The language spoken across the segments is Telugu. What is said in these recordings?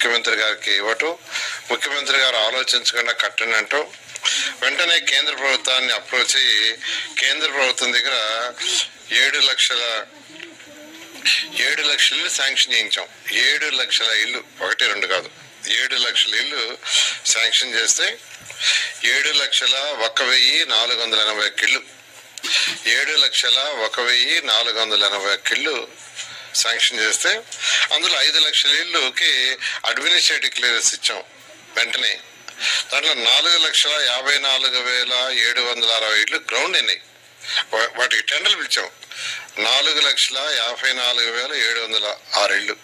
ముఖ్యమంత్రి గారికి ఇవ్వటం ముఖ్యమంత్రి గారు ఆలోచించకుండా కట్టనంటూ వెంటనే కేంద్ర ప్రభుత్వాన్ని అప్రోచ్ అయ్యి కేంద్ర ప్రభుత్వం దగ్గర ఏడు లక్షల ఏడు లక్షల ఇల్లు శాంక్షన్ చేయించాం. ఏడు లక్షల ఇల్లు ఒకటి రెండు కాదు. ఏడు లక్షల ఇల్లు శాంక్షన్ చేస్తే ఏడు లక్షల ఒక వెయ్యి నాలుగు వందల ఎనభై ఒక్క ఇల్లు. ఏడు లక్షల ఒక వెయ్యి నాలుగు వందల ఎనభై ఒక్క ఇల్లు శాంక్షన్ చేస్తే అందులో ఐదు లక్షల ఇళ్ళుకి అడ్మినిస్ట్రేటివ్ క్లియరెన్స్ ఇచ్చాం వెంటనే. దాంట్లో నాలుగు లక్షల యాభై నాలుగు వేల ఏడు వందల అరవై ఇళ్ళు గ్రౌండ్ అయినాయి. వాటికి టెండర్లు పిలిచాం. నాలుగు లక్షల యాభై నాలుగు వేల ఏడు వందల ఆరు ఇళ్ళు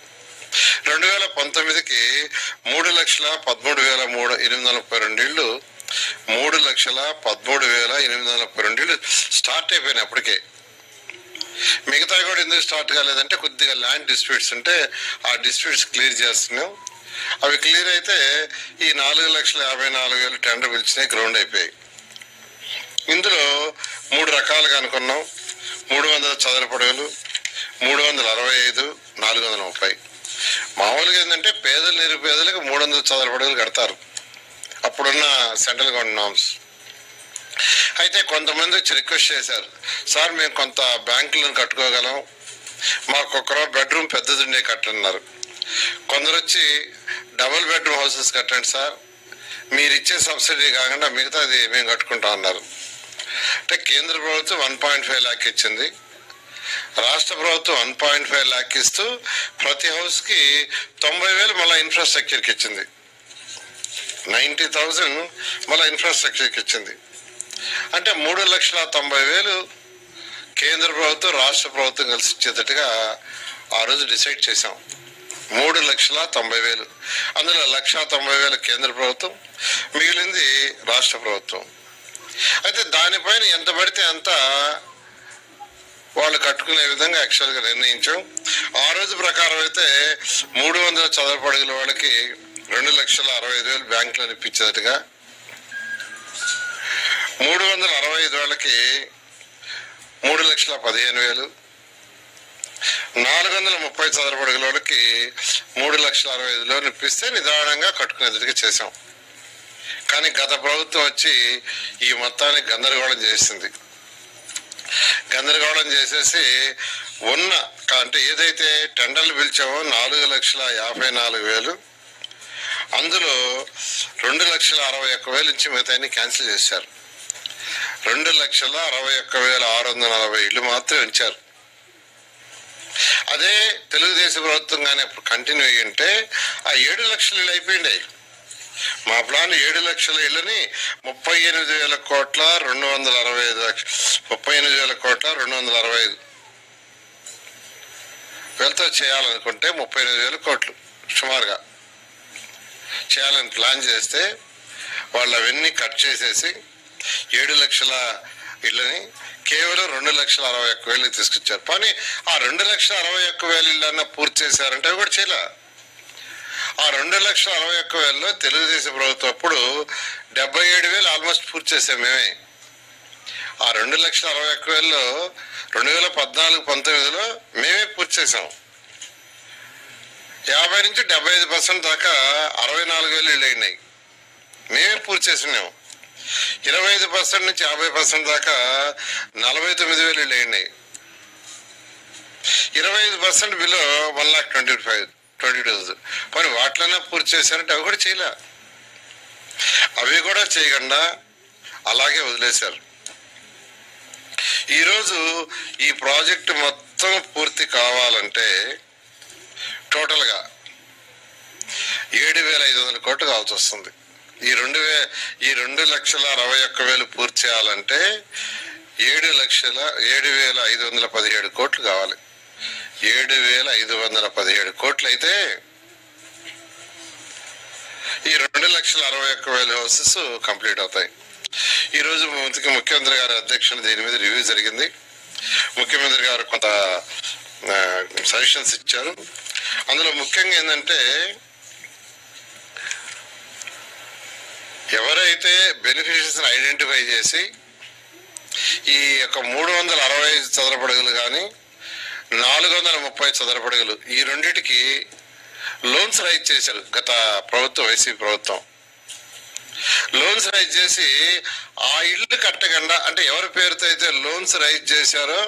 రెండు వేల పంతొమ్మిదికి మూడు లక్షల పదమూడు వేల మూడు ఎనిమిది వందల ముప్పై రెండు ఇళ్ళు మూడు లక్షల పదమూడు వేల ఎనిమిది వందల ముప్పై రెండు ఇళ్ళు స్టార్ట్ అయిపోయినాయి అప్పటికే. మిగతా కూడా ఎందుకు స్టార్ట్ కాలేదంటే కొద్దిగా ల్యాండ్ డిస్ప్యూట్స్ ఉంటే ఆ డిస్ప్యూట్స్ క్లియర్ చేస్తున్నాం. అవి క్లియర్ అయితే ఈ నాలుగు లక్షల యాభై నాలుగు వేలు టెండర్ పిలిచినాయి గ్రౌండ్ అయిపోయాయి. ఇందులో మూడు రకాలుగా అనుకున్నాం. మూడు వందల చదరపడగలు మూడు వందల అరవై ఐదు నాలుగు వందల ముప్పై. మామూలుగా ఏంటంటే పేదలు నిరుపేదలకు మూడు వందల చదరపడగలు కడతారు. అప్పుడున్న సెంట్రల్ గవర్నమెంట్ నామ్స్ అయితే కొంతమంది వచ్చి రిక్వెస్ట్ చేశారు. సార్ మేము కొంత బ్యాంకులను కట్టుకోగలం. మాకు ఒక బెడ్రూమ్ పెద్దది ఉండే కట్టన్నారు. కొందరు వచ్చి డబుల్ బెడ్రూమ్ హౌసెస్ కట్టండి సార్. మీరు ఇచ్చే సబ్సిడీ కాకుండా మిగతాది మేము కట్టుకుంటాం అన్నారు. అంటే కేంద్ర ప్రభుత్వం వన్ పాయింట్ ఫైవ్ ల్యాక్ ఇచ్చింది. రాష్ట్ర ప్రభుత్వం వన్ పాయింట్ ఫైవ్ ల్యాక్ ఇస్తూ ప్రతి హౌస్కి తొంభై వేలు మళ్ళీ ఇన్ఫ్రాస్ట్రక్చర్కి ఇచ్చింది. నైంటీ థౌజండ్ మళ్ళీ ఇన్ఫ్రాస్ట్రక్చర్కి ఇచ్చింది. అంటే మూడు లక్షల తొంభై వేలు కేంద్ర ప్రభుత్వం రాష్ట్ర ప్రభుత్వం కలిసి ఇచ్చేటట్టుగా ఆ రోజు డిసైడ్ చేశాం. మూడు లక్షల తొంభై వేలు. అందులో లక్ష తొంభై వేలు కేంద్ర ప్రభుత్వం మిగిలింది రాష్ట్ర ప్రభుత్వం. అయితే దానిపైన ఎంత పడితే అంత వాళ్ళు కట్టుకునే విధంగా యాక్చువల్గా నిర్ణయించాం. ఆ రోజు ప్రకారం అయితే మూడు వందల చదరపడుగుల వాళ్ళకి రెండు లక్షల అరవై ఐదు వేలు బ్యాంకులో ఇప్పించేటట్టుగా మూడు వందల అరవై ఐదు వాళ్ళకి మూడు లక్షల పదిహేను వేలు. నాలుగు వందల ముప్పై చదరపు అడుగుల వాళ్ళకి మూడు లక్షల అరవై ఐదు వేలు ఇప్పిస్తే నిదానంగా కట్టుకునేటట్టుగా చేశాం. కానీ గత ప్రభుత్వం వచ్చి ఈ మొత్తాన్ని గందరగోళం చేసింది. గందరగోళం చేసేసి ఉన్న అంటే ఏదైతే టెండర్లు పిలిచామో నాలుగు లక్షల యాభై నాలుగు వేలు. అందులో రెండు లక్షల అరవై ఒక్క వేలు నుంచి మిగతాన్ని క్యాన్సిల్ చేశారు. రెండు లక్షల అరవై ఒక్క వేల ఆరు వందల నలభై ఇళ్ళు మాత్రమే ఉంచారు. అదే తెలుగుదేశం ప్రభుత్వం కానీ అప్పుడు కంటిన్యూ అయ్యి ఉంటే ఆ ఏడు లక్షల ఇళ్ళు అయిపోయినాయి మా ప్లాన్ ఏడు లక్షల ఇళ్ళని ముప్పై ఎనిమిది వేల కోట్ల రెండు వందల అరవై ఐదు లక్ష ముప్పై ఎనిమిది వేల కోట్ల రెండు వందల అరవై ఐదు. వేలతో చేయాలనుకుంటే ముప్పై ఎనిమిది వేల కోట్లు సుమారుగా. చేయాలని ప్లాన్ చేస్తే వాళ్ళు అవన్నీ కట్ చేసేసి ఏడు లక్షల ఇళ్ళని కేవలం రెండు లక్షల అరవై ఒక్క వేలు తీసుకొచ్చారు. కానీ ఆ రెండు లక్షల అరవై ఒక్క వేలు ఇళ్ళన్న పూర్తి చేశారంటే అవి కూడా చేయలే. ఆ రెండు లక్షల అరవై ఒక్క వేలలో తెలుగుదేశం ప్రభుత్వం అప్పుడు డెబ్బై ఏడు వేలు ఆల్మోస్ట్ పూర్తి చేసాం మేమే. ఆ రెండు లక్షల అరవై ఒక్క వేలలో రెండు వేల పద్నాలుగు పంతొమ్మిదిలో మేమే పూర్తి చేసాం యాభై నుంచి డెబ్బై ఐదు పర్సెంట్ దాకా అరవై నాలుగు వేలు ఇళ్ళు అయినాయి. మేమే పూర్తి చేసినాము ఇరవై ఐదు పర్సెంట్ నుంచి యాభై పర్సెంట్ దాకా నలభై తొమ్మిది వేలు ఇళ్ళు ఇరవై ఐదు percent below one lakh twenty five twenty two పోనీ వాటిలోనే పూర్తి చేశారంటే అవి కూడా చేయలే. అవి కూడా చేయకుండా అలాగే వదిలేశారు. ఈరోజు ఈ ప్రాజెక్టు మొత్తం పూర్తి కావాలంటే టోటల్గా ఏడు వేల ఐదు వందల కోట్లు కావాల్సి వస్తుంది. ఈ రెండు వే ఈ రెండు లక్షల అరవై ఒక్క వేలు పూర్తి చేయాలంటే ఏడు లక్షల ఏడు వేల ఐదు వందల పదిహేడు కోట్లు కావాలి. ఏడు వేల ఐదు వందల పదిహేడు కోట్లు అయితే ఈ రెండు లక్షల అరవై ఒక్క వేల హౌసెస్ కంప్లీట్ అవుతాయి. ఈ రోజు ముఖ్యమంత్రి గారి అధ్యక్షుడు దీని మీద రివ్యూ జరిగింది. ముఖ్యమంత్రి గారు కొంత సజెషన్స్ ఇచ్చారు. అందులో ముఖ్యంగా ఏంటంటే ఎవరైతే బెనిఫిషరీస్ ఐడెంటిఫై చేసి ఈ యొక్క మూడు వందల అరవై ఐదు చదరపడుగులు కానీ నాలుగు వందల ముప్పై చదరపడుగులు ఈ రెండింటికి లోన్స్ రైజ్ చేశారు గత ప్రభుత్వం వైసీపీ ప్రభుత్వం. లోన్స్ రైజ్ చేసి ఆ ఇల్లు కట్టకుండా అంటే ఎవరి పేరుతో అయితే లోన్స్ రైజ్ చేశారో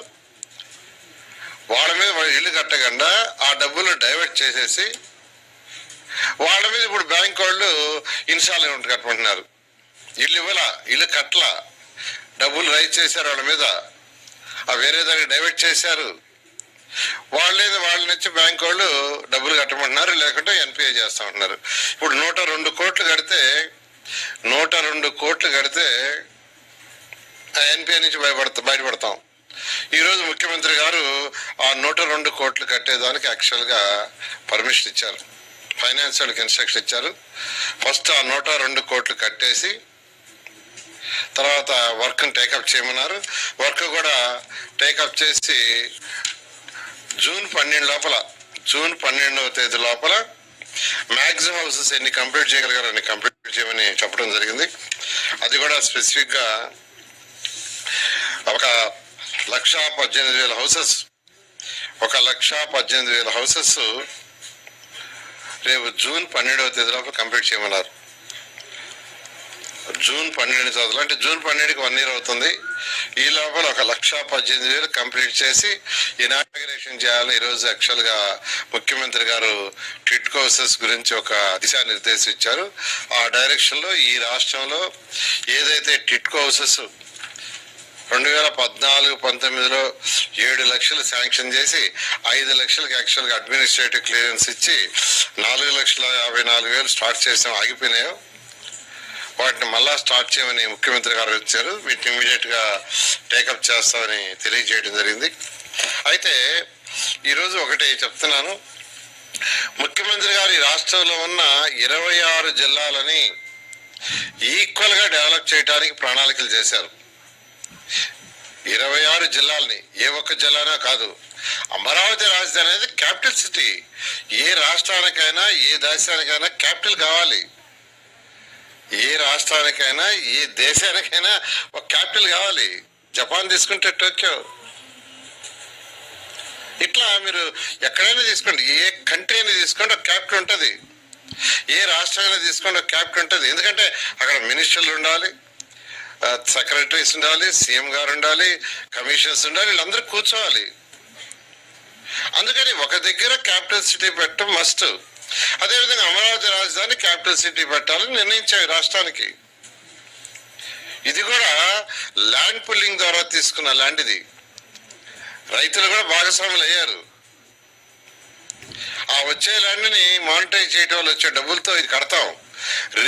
వాళ్ళ మీద ఇల్లు కట్టకుండా ఆ డబ్బులు డైవర్ట్ చేసేసి వాళ్ళ మీద ఇప్పుడు బ్యాంక్ వాళ్ళు ఇన్స్టాల్మెంట్ కట్టమంటున్నారు ఇల్లు ఇవ్వాల? ఇల్లు కట్టల? డబ్బులు రైజ్ చేశారు వాళ్ళ మీద. ఆ వేరే దానికి డైవర్ట్ చేశారు. వాళ్ళేది వాళ్ళ నుంచి బ్యాంక్ వాళ్ళు డబ్బులు కట్టమంటున్నారు లేకుంటే ఎన్పిఏ చేస్తా ఉంటున్నారు. ఇప్పుడు నూట రెండు కోట్లు కడితే నూట రెండు కోట్లు కడితే ఆ ఎన్పిఏ నుంచి భయపడతా బయటపడతాం. ఈరోజు ముఖ్యమంత్రి గారు ఆ నూట రెండు కోట్లు కట్టేదానికి యాక్చువల్గా పర్మిషన్ ఇచ్చారు. ఫైనాన్స్ వాళ్ళకి ఇన్స్ట్రక్షన్ ఇచ్చారు. ఫస్ట్ ఆ నూట రెండు కోట్లు కట్టేసి తర్వాత వర్క్ని టేకప్ చేయమన్నారు. వర్క్ కూడా టేకప్ చేసి జూన్ పన్నెండు లోపల జూన్ పన్నెండవ తేదీ లోపల మ్యాక్సిమం హౌసెస్ ఎన్ని కంప్లీట్ చేయగలిగారు అన్ని కంప్లీట్ చేయమని చెప్పడం జరిగింది. అది కూడా స్పెసిఫిక్గా ఒక లక్ష పద్దెనిమిది వేల హౌసెస్ ఒక లక్ష పద్దెనిమిది వేల హౌసెస్ రేపు జూన్ పన్నెండవ తేదీ లోపల కంప్లీట్ చేయమన్నారు. జూన్ పన్నెండు చదువులు అంటే జూన్ పన్నెండుకి వన్ ఇయర్ అవుతుంది. ఈ లోపల ఒక లక్ష పద్దెనిమిది వేలు కంప్లీట్ చేసి ఇనాగ్రేషన్ చేయాలని ఈరోజు యాక్చువల్గా ముఖ్యమంత్రి గారు టిట్ కోర్సెస్ గురించి ఒక దిశానిర్దేశం ఇచ్చారు. ఆ డైరెక్షన్లో ఈ రాష్ట్రంలో ఏదైతే ట్విట్ కోర్సెస్ రెండు వేల పద్నాలుగు పంతొమ్మిదిలో ఏడు లక్షలు శాంక్షన్ చేసి ఐదు లక్షలకు యాక్చువల్గా అడ్మినిస్ట్రేటివ్ క్లియరెన్స్ ఇచ్చి నాలుగు లక్షల యాభై నాలుగు వేలు స్టార్ట్ చేసాం ఆగిపోయినాయో. వాటిని మళ్ళా స్టార్ట్ చేయమని ముఖ్యమంత్రి గారు వచ్చారు వీటిని ఇమీడియట్గా టేకప్ చేస్తామని తెలియజేయడం జరిగింది. అయితే ఈరోజు ఒకటి చెప్తున్నాను. ముఖ్యమంత్రి గారు ఈ రాష్ట్రంలో ఉన్న ఇరవై ఆరు జిల్లాలని ఈక్వల్గా డెవలప్ చేయడానికి ప్రణాళికలు చేశారు. ఇరవై ఆరు జిల్లాలని ఏ ఒక్క జిల్లానా కాదు అమరావతి రాజధాని అనేది క్యాపిటల్ సిటీ. ఏ రాష్ట్రానికైనా ఏ దేశానికైనా క్యాపిటల్ కావాలి. ఏ రాష్ట్రానికైనా ఏ దేశానికైనా ఒక క్యాపిటల్ కావాలి. జపాన్ తీసుకుంటే టోక్యో. ఇట్లా మీరు ఎక్కడైనా తీసుకోండి. ఏ కంట్రీ అయినా తీసుకోండి ఒక క్యాపిటల్ ఉంటుంది. ఏ రాష్ట్రమైనా తీసుకోండి ఒక క్యాపిటల్ ఉంటుంది. ఎందుకంటే అక్కడ మినిస్టర్లు ఉండాలి సెక్రటరీస్ ఉండాలి సీఎం గారు ఉండాలి కమిషన్స్ ఉండాలి వీళ్ళందరూ కూర్చోవాలి. అందుకని ఒక దగ్గర క్యాపిటల్ సిటీ పెట్టడం మస్ట్ అదేవిధంగా అమరావతి రాజధాని క్యాపిటల్ సిటీ పెట్టాలని నిర్ణయించాయి రాష్ట్రానికి. ఇది కూడా ల్యాండ్ పుల్లింగ్ ద్వారా తీసుకున్న ల్యాండ్ ఇది. రైతులు కూడా భాగస్వాములు అయ్యారు. ఆ వచ్చే ల్యాండ్ని మానిటైజ్ చేయడం వల్ల వచ్చే డబ్బులతో ఇది కడతాం.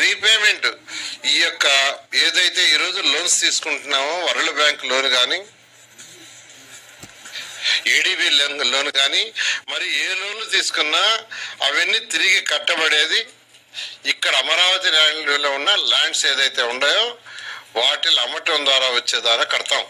రీపేమెంట్ ఈ యొక్క ఏదైతే ఈరోజు లోన్స్ తీసుకుంటున్నామో వరల్డ్ బ్యాంక్ లోన్ కానీ లోన్ కానీ మరి ఏ లోన్లు తీసుకున్నా అవన్నీ తిరిగి కట్టబడేది ఇక్కడ అమరావతి ల్యాండ్లో ఉన్న ల్యాండ్స్ ఏదైతే ఉన్నాయో వాటిని అమ్మటం ద్వారా వచ్చే ద్వారా కడతాం.